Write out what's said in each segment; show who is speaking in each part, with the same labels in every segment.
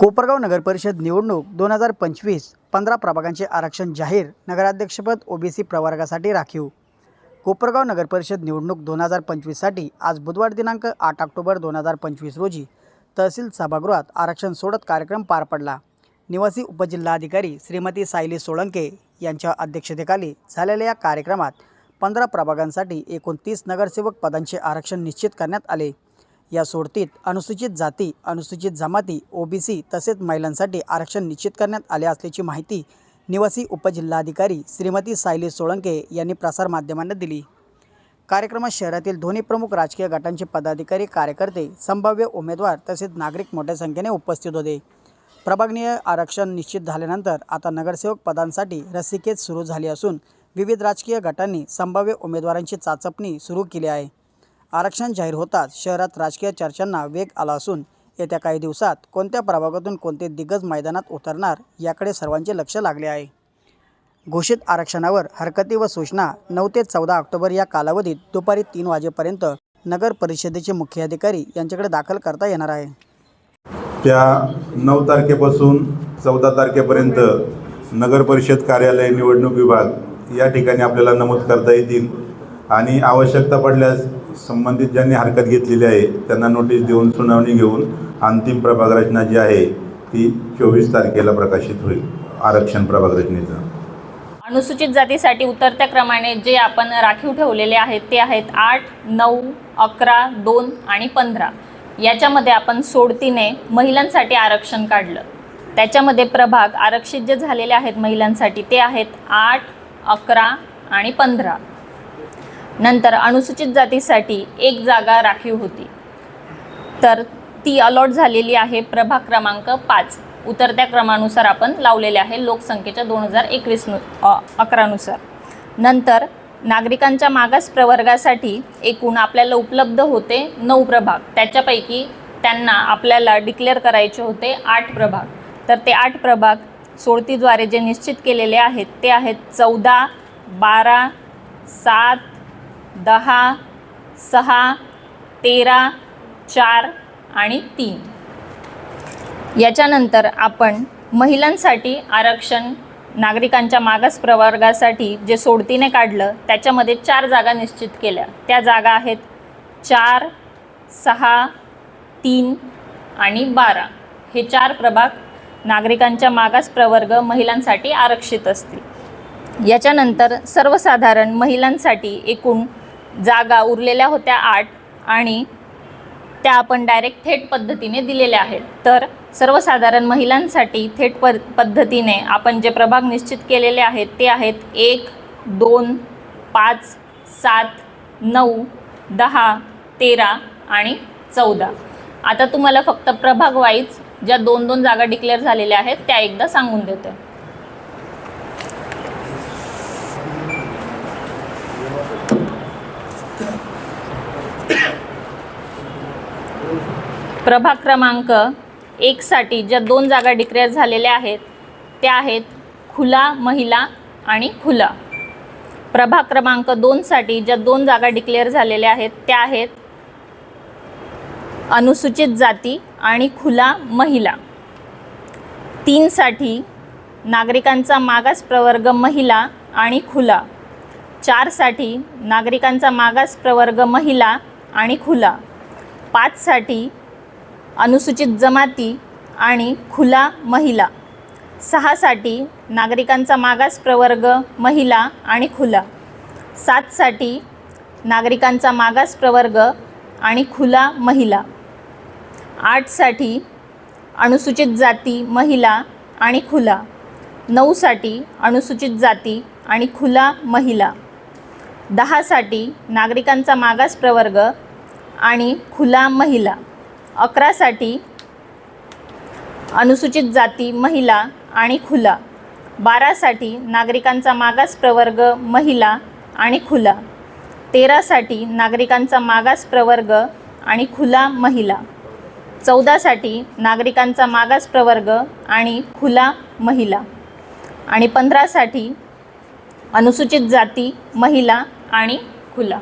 Speaker 1: कोपरगाव नगर परिषद निवडणूक दोन हजार पंचवीस पंधरा प्रभागांचे आरक्षण जाहीर नगराध्यक्षपद ओबीसी प्रवर्गासाठी राखीव. कोपरगाव नगर परिषद निवडणूक दोन हजार पंचवीससाठी आज बुधवार दिनांक आठ ऑक्टोबर दोन हजार पंचवीस रोजी तहसील सभागृहात आरक्षण सोडत कार्यक्रम पार पडला. निवासी उपजिल्हाधिकारी श्रीमती सायली सोळंके यांच्या अध्यक्षतेखाली झालेल्या या कार्यक्रमात पंधरा प्रभागांसाठी एकूण तीस नगरसेवक पदांचे आरक्षण निश्चित करण्यात आले. या सोडतीत. अनुसूचित जाती अनुसूचित जमाती ओबीसी तसेच महिलांसाठी आरक्षण निश्चित करण्यात आले असल्याची माहिती निवासी उपजिल्हाधिकारी श्रीमती सायली सोळंके यांनी प्रसारमाध्यमांना दिली. कार्यक्रमात शहरातील दोन्ही प्रमुख राजकीय गटांचे पदाधिकारी कार्यकर्ते संभाव्य उमेदवार तसेच नागरिक मोठ्या संख्येने उपस्थित होते. प्रभागनीय आरक्षण निश्चित झाल्यानंतर आता नगरसेवक पदांसाठी रस्सीखेच सुरू झाली असून विविध राजकीय गटांनी संभाव्य उमेदवारांची चाचपणी सुरू केली आहे. आरक्षण जाहीर होताच शहरात राजकीय चर्चांना वेग आला असून येत्या काही दिवसात कोणत्या प्रभागातून कोणते दिग्गज मैदानात उतरणार याकडे सर्वांचे लक्ष लागले आहे. घोषित आरक्षणावर हरकती व सूचना नऊ ते चौदा ऑक्टोबर या कालावधीत दुपारी तीन वाजेपर्यंत नगर परिषदेचे मुख्याधिकारी यांच्याकडे दाखल करता येणार आहे.
Speaker 2: त्या नऊ तारखेपासून चौदा तारखेपर्यंत नगर परिषद कार्यालय निवडणूक विभाग या ठिकाणी आपल्याला नमूद करता येतील आणि आवश्यकता पडल्यास संबंधित ज्यांनी हरकत घेतलेली आहे त्यांना नोटीस देऊन सुनावणी घेऊन अंतिम प्रभाग रचना जी आहे ती चोवीस तारखेला प्रकाशित होईल आरक्षण प्रभाग रचनेचा.
Speaker 3: अनुसूचित जातीसाठी उतरत्या क्रमाने जे आपण राखीव ठेवलेले आहेत ते आहेत आठ नऊ अकरा दोन आणि पंधरा. याच्यामध्ये आपण सोडतीने महिलांसाठी आरक्षण काढलं. त्याच्यामध्ये प्रभाग आरक्षित जे झालेले आहेत महिलांसाठी ते आहेत आठ अकरा आणि पंधरा. नंतर अनुसूचित जातीसाठी एक जागा राखीव होती. तर ती अलॉट झालेली आहे प्रभाग क्रमांक पाच. उतरत्या क्रमानुसार आपण लावलेले आहे लोकसंख्येच्या दोन हजार एकवीस नु अकरानुसार. नंतर नागरिकांच्या मागास प्रवर्गासाठी एकूण आपल्याला उपलब्ध होते नऊ प्रभाग. त्याच्यापैकी त्यांना आपल्याला डिक्लेअर करायचे होते आठ प्रभाग. तर ते आठ प्रभाग सोडतीद्वारे जे निश्चित केलेले आहेत ते आहेत चौदा बारा सात दहा सहा तेरा चार आणि तीन. याच्यानंतर आपण महिलांसाठी आरक्षण नागरिकांच्या मागास प्रवर्गासाठी जे सोडतीने काढलं त्याच्यामध्ये चार जागा निश्चित केल्या. त्या जागा आहेत चार सहा तीन आणि बारा. हे चार प्रभाग नागरिकांच्या मागास प्रवर्ग महिलांसाठी आरक्षित असतील. याच्यानंतर सर्वसाधारण महिलांसाठी एकूण जागा उरलेल्या होत्या आठ आणि त्या आपण डायरेक्ट थेट पद्धतीने दिलेल्या आहेत. तर सर्वसाधारण महिलांसाठी थेट प पद्धतीने आपण जे प्रभाग निश्चित केलेले आहेत ते आहेत एक दोन पाच सात नऊ दहा तेरा आणि चौदा. आता तुम्हाला फक्त प्रभाग वाईज ज्या दोन दोन जागा डिक्लेअर झालेल्या आहेत त्या एकदा सांगून देते. प्रभाग क्रमांक एकसाठी ज्या दोन जागा डिक्लेअर झालेल्या आहेत त्या आहेत खुला महिला आणि खुला. प्रभाग क्रमांक दोनसाठी ज्या दोन जागा डिक्लेअर झालेल्या आहेत त्या आहेत अनुसूचित जाती आणि खुला महिला. तीनसाठी नागरिकांचा मागास प्रवर्ग महिला आणि खुला. चारसाठी नागरिकांचा मागास प्रवर्ग महिला आणि खुला. पाचसाठी अनुसूचित जमाती आणि खुला महिला. सहासाठी नागरिकांचा मागास प्रवर्ग महिला आणि खुला. सातसाठी नागरिकांचा मागास प्रवर्ग आणि खुला महिला. आठसाठी अनुसूचित जाती महिला आणि खुला. नऊसाठी अनुसूचित जाती आणि खुला महिला. दहासाठी नागरिकांचा मागास प्रवर्ग आणि खुला महिला. अकरासाठी अनुसूचित जाती महिला आणि खुला. बारासाठी नागरिकांचा मागास प्रवर्ग महिला आणि खुला. तेरासाठी नागरिकांचा मागास प्रवर्ग आणि खुला महिला. चौदासाठी नागरिकांचा मागास प्रवर्ग आणि खुला महिला. आणि पंधरासाठी अनुसूचित जाती महिला आणि खुला.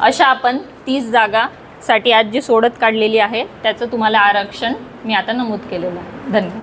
Speaker 3: अशा आपण तीस जागा साठी आज जी सोडत काढलेली आहे. त्याचं तुम्हाला आरक्षण मी आता नमूद केलेलं आहे. धन्यवाद.